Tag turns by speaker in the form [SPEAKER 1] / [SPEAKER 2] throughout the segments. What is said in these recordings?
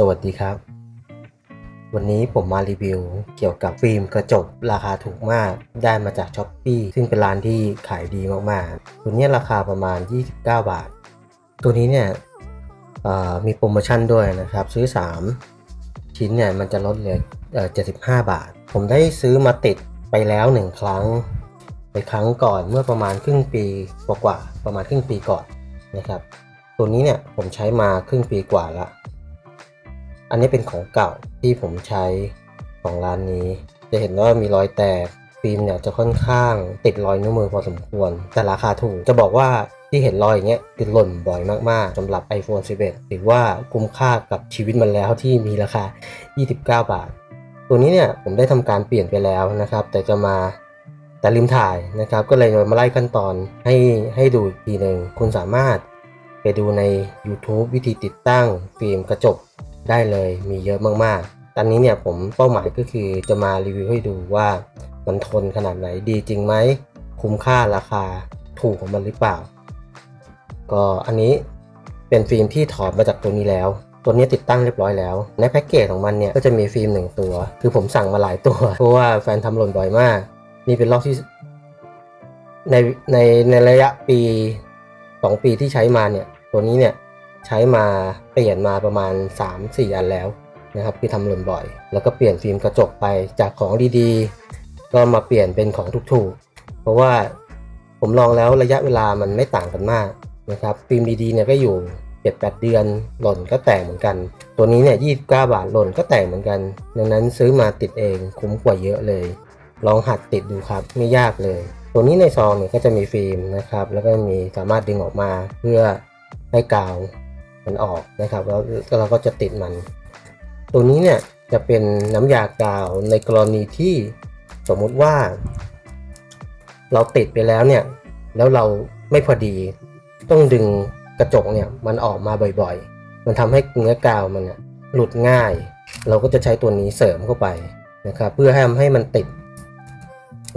[SPEAKER 1] สวัสดีครับ วันนี้ผมมารีวิวเกี่ยวกับฟิล์มกระจกราคาถูกมากได้มาจากช้อปปีซึ่งเป็นร้านที่ขายดีมากๆ ตัวนี้ราคาประมาณ 29 บาท ตัวนี้เนี่ยมีโปรโมชั่นด้วยนะครับ ซื้อ 3 ชิ้นเนี่ยมันจะลดเหลือเอ่อ75 บาท ผมได้ซื้อมาติดไปแล้ว 1 ครั้งไปครั้งก่อนเมื่อประมาณครึ่งปีกว่าๆประมาณครึ่งปีก่อนนะครับ ตัวนี้เนี่ยผมใช้มาครึ่งปีกว่าละ อันนี้เป็นของเก่าที่ผมใช้ของร้านนี้ จะเห็นว่ามีรอยแตกฟิล์มเนี่ยจะค่อนข้างติดรอยนิ้วมือพอสมควร แต่ราคาถูกจะบอกว่าที่เห็นรอยอย่างเงี้ยคือหล่นบ่อยมาก ๆสำหรับ iPhone 11 ถือว่าคุ้มค่ากับชีวิตมันแล้วที่มีราคา 29 บาท ตัวนี้เนี่ยผมได้ทำการเปลี่ยนไปแล้วนะครับ แต่จะมาแต่ลืมถ่ายนะครับ ก็เลยมาไล่ขั้นตอนให้ให้ดูอีกทีหนึ่งคุณสามารถไปดูใน YouTube วิธีติดตั้งฟิล์มกระจก ได้เลยมีเยอะมากๆ ตอนนี้เนี่ยผมเป้าหมายก็คือจะมารีวิวให้ดูว่ามันทนขนาดไหนดีจริงไหม คุ้มค่าราคาถูกของมันหรือเปล่า ก็อันนี้เป็นฟิล์มที่ถอดมาจากตัวนี้แล้ว ตัวนี้ติดตั้งเรียบร้อยแล้ว ในแพ็กเกจของมันเนี่ยก็จะมีฟิล์มหนึ่งตัว คือผมสั่งมาหลายตัว เพราะว่าแฟนทำหล่นบ่อยมาก นี่เป็นรอบที่ในในในระยะปี 2 ปีที่ใช้มาเนี่ย ตัวนี้เนี่ย ใช้มาเปลี่ยนมาประมาณ 3-4 อันแล้วนะครับที่ทำหล่นบ่อย แล้วก็เปลี่ยนฟิล์มกระจกไปจากของดีๆ ก็มาเปลี่ยนเป็นของถูกๆ เพราะว่าผมลองแล้วระยะเวลามันไม่ต่างกันมากนะครับฟิล์มดีๆเนี่ยก็อยู่7-8 เดือนหล่นก็แตกเหมือนกัน ตัวนี้เนี่ย29 บาทหล่นก็แตกเหมือนกัน ดังนั้นซื้อมาติดเองคุ้มกว่าเยอะเลย ลองหัดติดดูครับไม่ยากเลย ตัวนี้ในซองเนี่ยก็จะมีฟิล์มนะครับแล้วก็มีสามารถดึงออกมาเพื่อให้กาว มันออกนะครับแล้วเราก็จะติดมัน ตัวนี้เนี่ยจะเป็นน้ำยากาวในกรณีที่สมมุติว่า เราติดไปแล้วเนี่ยแล้วเราไม่พอดีต้องดึงกระจกเนี่ยมันออกมาบ่อยๆ มันทำให้เนื้อกาวมันหลุดง่าย เราก็จะใช้ตัวนี้เสริมเข้าไปนะครับเพื่อให้ให้มันติด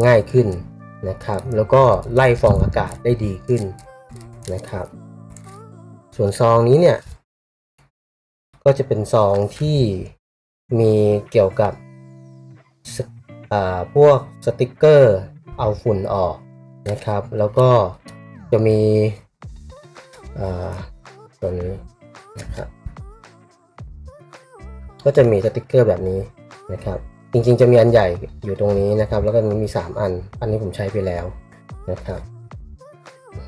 [SPEAKER 1] ง่ายขึ้นนะครับ แล้วก็ไล่ฟองอากาศได้ดีขึ้นนะครับ ส่วนซองนี้เนี่ย ก็จะเป็นซองที่มีเกี่ยวกับพวกสติกเกอร์เอาฝุ่นออกนะครับ แล้วก็จะมีอ่าตัวนี้นะครับก็จะมีสติกเกอร์แบบนี้นะครับ จริงๆจะมีอันใหญ่อยู่ตรงนี้นะครับ แล้วก็มี 3 อัน อันนี้ผมใช้ไปแล้วนะครับ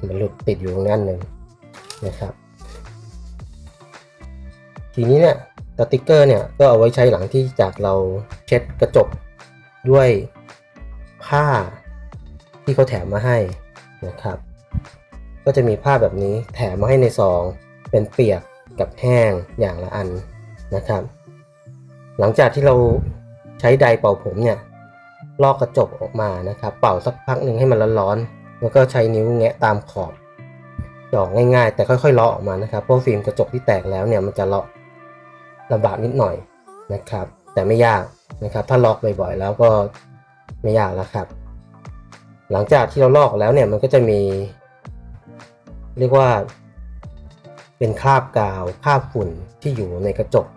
[SPEAKER 1] มันหลุดติดอยู่ตรงนั้นหนึ่งนะครับ ทีนี้เนี่ยสติกเกอร์เนี่ยก็เอาไว้ใช้หลังที่จากเราเช็ดกระจกด้วยผ้าที่เขาแถมมาให้นะครับ ก็จะมีผ้าแบบนี้แถมมาให้ในซองเป็นเปียกกับแห้งอย่างละอันนะครับ หลังจากที่เราใช้ไดเป่าผมเนี่ยลอกกระจกออกมานะครับ เป่าสักพักหนึ่งให้มันร้อนๆแล้วก็ใช้นิ้วแงะตามขอบหยอกง่ายๆ แต่ค่อยๆเลาะออกมานะครับเพราะฟิล์มกระจกที่แตกแล้วเนี่ยมันจะเลาะ ลำบากนิดหน่อยนะครับ แต่ไม่ยากนะครับ ถ้าลอกบ่อยๆแล้วก็ไม่ยากแล้วครับ หลังจากที่เราลอกแล้วเนี่ยมันก็จะมี เรียกว่า เป็นคราบกาวคราบฝุ่นที่อยู่ในกระจก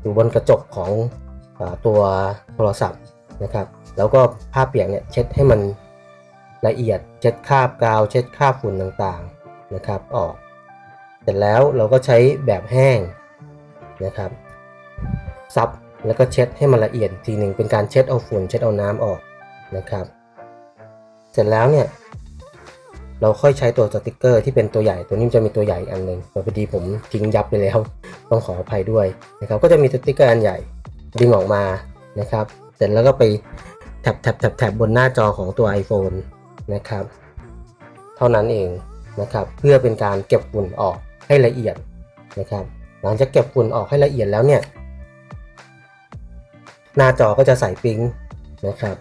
[SPEAKER 1] อยู่บนกระจกของอตัวโทรศัพท์นะครับ แล้วก็ผ้าเปียกเนี่ยเช็ดให้มันละเอียดเช็ดคราบกาว เช็ดคราบฝุ่นต่างๆนะครับ ออก เสร็จแล้วเราก็ใช้แบบแห้งนะครับ ซับแล้วก็เช็ดให้มันละเอียดทีหนึ่งเป็นการเช็ดเอาฝุ่นเช็ดเอาน้ำออกนะครับ เสร็จแล้วเนี่ยเราค่อยใช้ตัวสติกเกอร์ที่เป็นตัวใหญ่ตัวนี้จะมีตัวใหญ่อันหนึ่งแต่พอดีผมทิ้งยับไปแล้วต้องขออภัยด้วยนะครับก็จะมีสติกเกอร์อันใหญ่ดึงออกมานะครับ เสร็จแล้วก็ไปแท็บแท็บแท็บแท็บบนหน้าจอของตัว iPhone นะครับ เท่านั้นเองนะครับเพื่อเป็นการเก็บฝุ่นออกให้ละเอียดนะครับ หลังจากเก็บฝุ่นออกให้ละเอียดแล้วเนี่ย หน้าจอก็จะใสปิ๊งนะครับ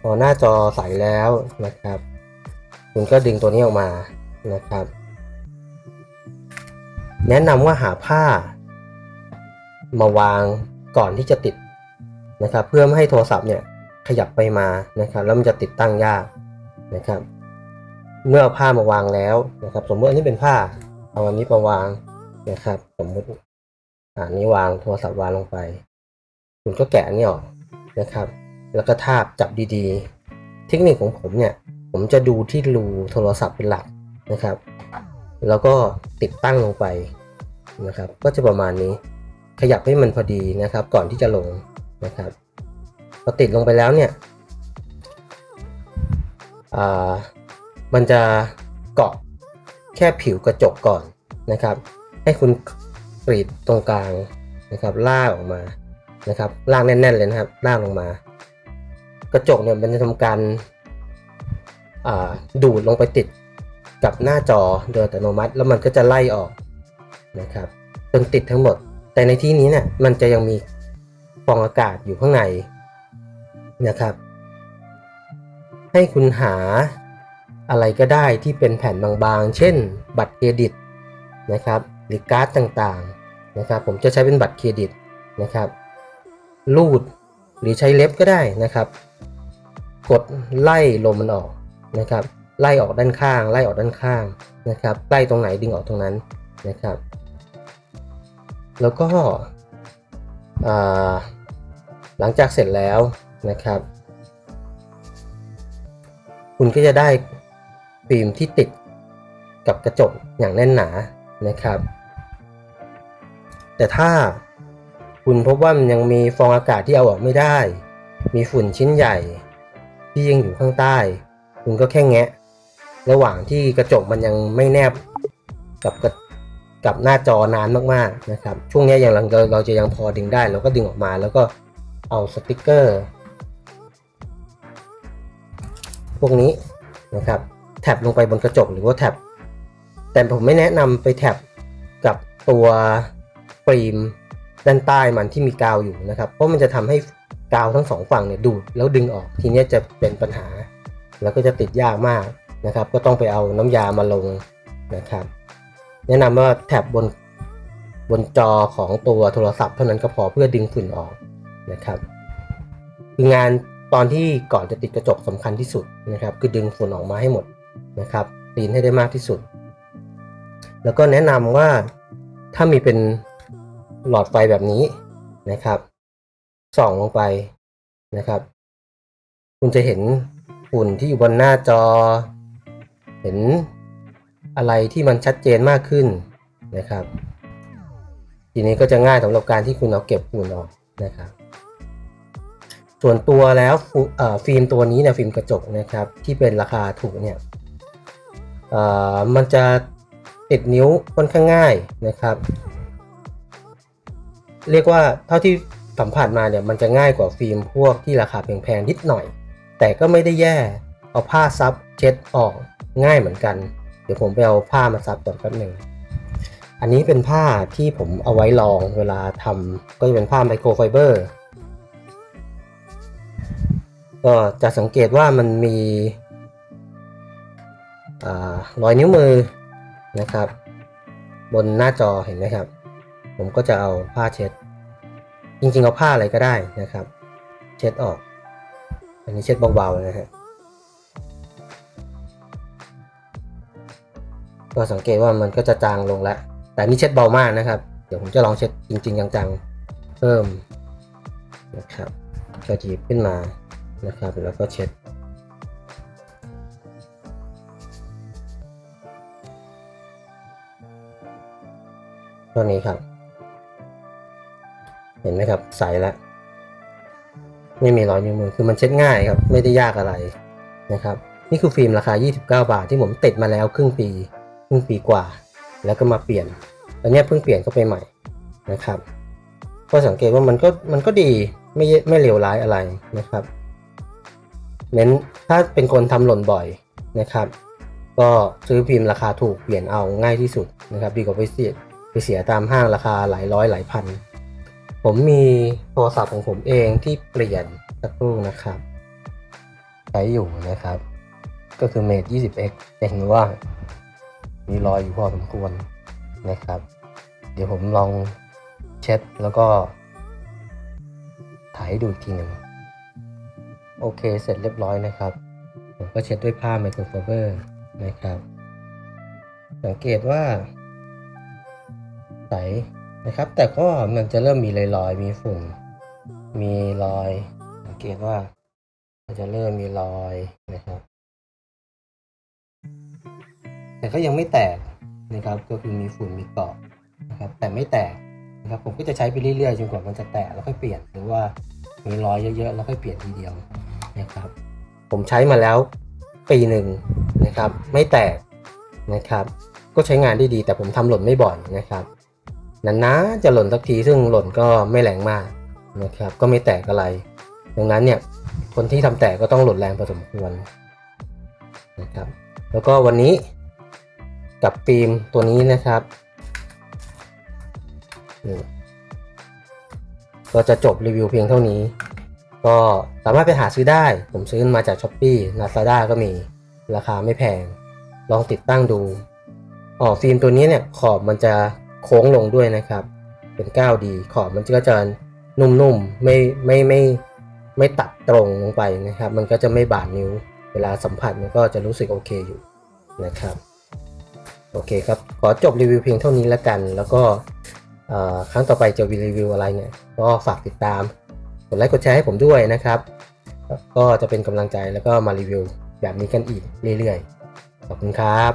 [SPEAKER 1] พอหน้าจอใสแล้วนะครับ คุณก็ดึงตัวนี้ออกมานะครับ แนะนำว่าหาผ้า มาวางก่อนที่จะติดนะครับ เพื่อไม่ให้โทรศัพท์เนี่ยขยับไปมานะครับ แล้วมันจะติดตั้งยากนะครับ เมื่อเอาผ้ามาวางแล้วนะครับ สมมติอันนี้เป็นผ้าเอาอันนี้มาวางนะครับ สมมติ อ่านี้วางโทรศัพท์วางลงไป คุณก็แกะนนี้ออกนะครับ แล้วก็ทาบจับดีๆ เทคนิคของผมเนี่ย ผมจะดูที่รูโทรศัพท์เป็นหลักนะครับ แล้วก็ติดตั้งลงไปนะครับ ก็จะประมาณนี้ ขยับให้มันพอดีนะครับ ก่อนที่จะลงนะครับพอติดลงไปแล้วเนี่ยอ่ามันจะเกาะแค่ผิวกระจกก่อนนะครับ ให้คุณ กรีดตรงกลางนะครับลากออกมานะครับลากแน่นๆเลยนะครับลากลงมา กระจกเนี่ยมันจะทำการดูดลงไปติดกับหน้าจอโดยอัตโนมัติ แล้วมันก็จะไล่ออกนะครับจนติดทั้งหมด แต่ในที่นี้เนี่ยมันจะยังมีฟองอากาศอยู่ข้างในนะครับ ให้คุณหาอะไรก็ได้ที่เป็นแผ่นบางๆ เช่น บัตรเครดิตนะครับ หรือการ์ดต่างๆ นะครับ ผมจะใช้เป็นบัตรเครดิตนะครับรูดหรือใช้เล็บก็ได้นะครับ กดไล่ลมมันออกนะครับ ไล่ออกด้านข้าง ไล่ออกด้านข้างนะครับใกล้ตรงไหนดึงออกตรงนั้นนะครับ แล้วก็หลังจากเสร็จแล้วนะครับ คุณก็จะได้ฟิล์มที่ติดกับกระจกอย่างแน่นหนานะครับ แต่ถ้าคุณพบว่ามันยังมีฟองอากาศที่เอาออกไม่ได้ มีฝุ่นชิ้นใหญ่ ที่ยังอยู่ข้างใต้ คุณก็แค่แงะ ระหว่างที่กระจกมันยังไม่แนบกับกับหน้าจอนานมากๆนะครับ ช่วงนี้ยังเราเราจะยังพอดึงได้ เราก็ดึงออกมาแล้วก็เอาสติกเกอร์ พวกนี้นะครับ แท็บลงไปบนกระจกหรือว่าแท็บแต่ผมไม่แนะนำไปแท็บกับตัว ฟิล์มด้านใต้มันที่มีกาวอยู่นะครับ เพราะมันจะทำให้กาวทั้งสองฝั่งเนี่ยดูดแล้วดึงออกทีนี้จะเป็นปัญหา แล้วก็จะติดยากมากนะครับ ก็ต้องไปเอาน้ำยามาลงนะครับ แนะนำว่าแท็บบนบนจอของตัวโทรศัพท์เท่านั้นก็พอเพื่อดึงฝุ่นออกนะครับคืองานตอนที่ก่อนจะติดกระจกสำคัญที่สุดนะครับ คือดึงฝุ่นออกมาให้หมดนะครับคลีนให้ได้มากที่สุด แล้วก็แนะนำว่าถ้ามีเป็น หลอดไฟแบบนี้นะครับส่องลงไปนะครับ คุณจะเห็นฝุ่นที่อยู่บนหน้าจอ เห็นอะไรที่มันชัดเจนมากขึ้นนะครับ ทีนี้ก็จะง่ายสำหรับการที่คุณเอาเก็บฝุ่นออกนะครับ ส่วนตัวแล้วฟิล์มตัวนี้เนี่ยฟิล์มกระจกนะครับ ที่เป็นราคาถูกเนี่ยมันจะติดนิ้วค่อนข้างง่ายนะครับ เรียกว่าเท่าที่สัมผัสมาเนี่ยมันจะง่ายกว่าฟิล์มพวกที่ราคาแพงๆนิดหน่อย แต่ก็ไม่ได้แย่เอาผ้าซับเช็ดออกง่ายเหมือนกัน เดี๋ยวผมไปเอาผ้ามาซับก่อนแป๊บหนึ่งอันนี้เป็นผ้าที่ผมเอาไว้ลองเวลาทำก็จะเป็นผ้าไมโครไฟเบอร์ก็จะสังเกตว่ามันมีอรอยนิ้วมือนะครับ บนหน้าจอเห็นไหมครับ ผมก็จะเอาผ้าเช็ด จริงๆ เอาผ้าอะไรก็ได้นะครับ เช็ดออก อันนี้เช็ดเบาๆนะฮะก็สังเกตว่ามันก็จะจางลงแล้ว แต่นี่เช็ดเบามากนะครับ เดี๋ยวผมจะลองเช็ดจริงๆจังๆ เพิ่มนะครับก็หยิบขึ้นมานะครับ แล้วก็เช็ด ตัวนี้ครับ ห็นไหมครับใสแล้วไม่มีรอยนิ้วมือคือมันเช็ดง่ายครับ ไม่ได้ยากอะไรนะครับ นี่คือฟิล์มราคา 29 บาทที่ผมติดมาแล้วครึ่งปีครึ่งปีกว่า แล้วก็มาเปลี่ยนตอนนี้เพิ่งเปลี่ยนเข้าไปใหม่นะครับ ก็สังเกตว่ามันก็มันก็ดีไม่ไม่เลวร้ายอะไรนะครับเน้นถ้าเป็นคนทำหล่นบ่อยนะครับ ก็ซื้อพิมพ์ราคาถูกเปลี่ยนเอาง่ายที่สุดนะครับ ดีกว่าไปเสียไปเสียตามห้างราคาหลายร้อยหลายพัน ผมมีโทรศัพท์ของผมเองที่เปลี่ยนสักครู่นะครับ ใช้อยู่นะครับ ก็คือ Mate 20X จะเห็นว่า มีรอยอยู่พอสมควรนะครับ เดี๋ยวผมลองเช็ดแล้วก็ ถ่ายดูอีกทีหนึ่งโอเคเสร็จเรียบร้อยนะครับ ผมก็เช็ดด้วยผ้าไมโครไฟเบอร์นะครับ สังเกตว่าใส นะครับ แต่ก็มันจะเริ่มมีรอยๆ มีฝุ่น มีรอย สังเกตว่ามันจะเริ่มมีรอยนะครับ แต่ก็ยังไม่แตกนะครับ ก็คือมีฝุ่นมีเกาะนะครับ แต่ไม่แตกนะครับ ผมก็จะใช้ไปเรื่อยๆจนกว่ามันจะแตกแล้วค่อยเปลี่ยน หรือว่ามีรอยเยอะๆแล้วค่อยเปลี่ยนทีเดียวนะครับ ผมใช้มาแล้วปีหนึ่งนะครับ ไม่แตกนะครับ ก็ใช้งานได้ดีแต่ผมทำหล่นไม่บ่อยนะครับ นานๆจะหล่นสักทีซึ่งหล่นก็ไม่แรงมากนะครับ ก็ไม่แตกอะไร ดังนั้นเนี่ยคนที่ทำแตกก็ต้องหล่นแรงพอสมควรนะครับ แล้วก็วันนี้กับฟิล์มตัวนี้นะครับนี่ก็จะจบรีวิวเพียงเท่านี้ ก็สามารถไปหาซื้อได้ ผมซื้อมาจาก s h อ p e e Lazada ก็มีราคาไม่แพง ลองติดตั้งดูอ๋อฟิล์มตัวนี้เนี่ยขอบมันจะ โค้งลงด้วยนะครับ เป็น 9D ขอบมันก็จะนุ่มๆไม่ไม่ไม่ไม่ตัดตรงลงไปนะครับ มันก็จะไม่บาดนิ้ว เวลาสัมผัสมันก็จะรู้สึกโอเคอยู่นะครับ โอเคครับ ขอจบรีวิวเพียงเท่านี้แล้วกัน แล้วก็ครั้งต่อไปจะรีวิวอะไรเนี่ย ก็ฝากติดตาม กดไลค์กดแชร์ให้ผมด้วยนะครับ ก็จะเป็นกำลังใจแล้วก็มารีวิวแบบนี้กันอีกเรื่อยๆ ขอบคุณครับ